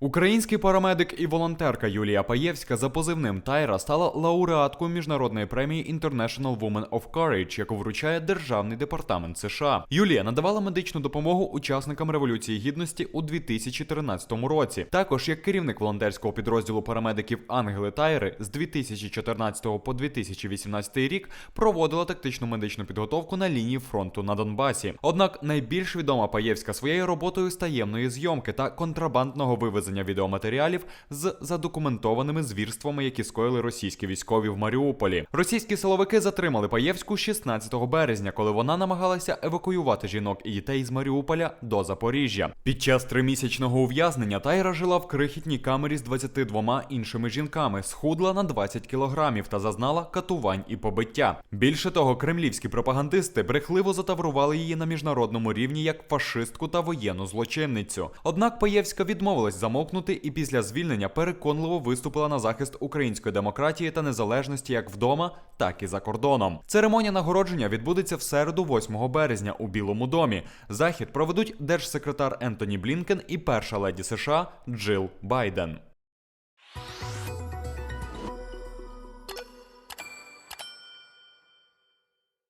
Український парамедик і волонтерка Юлія Паєвська за позивним Тайра стала лауреаткою міжнародної премії International Woman of Courage, яку вручає Державний департамент США. Юлія надавала медичну допомогу учасникам революції гідності у 2013 році. Також як керівник волонтерського підрозділу парамедиків Ангели Тайри з 2014 по 2018 рік проводила тактичну медичну підготовку на лінії фронту на Донбасі. Однак найбільш відома Паєвська своєю роботою з таємної зйомки та контрабандного вивезення відеоматеріалів з задокументованими звірствами, які скоїли російські військові в Маріуполі. Російські силовики затримали Паєвську 16 березня, коли вона намагалася евакуювати жінок і дітей з Маріуполя до Запоріжжя. Під час тримісячного ув'язнення Тайра жила в крихітній камері з 22 іншими жінками, схудла на 20 кілограмів та зазнала катувань і побиття. Більше того, кремлівські пропагандисти брехливо затаврували її на міжнародному рівні як фашистку та воєнну злочинницю. Однак Паєвська відмовилась замовкнути і після звільнення переконливо виступила на захист української демократії та незалежності як вдома, так і за кордоном. Церемонія нагородження відбудеться в середу, 8 березня, у Білому домі. Захід проведуть держсекретар Ентоні Блінкен і перша леді США Джил Байден.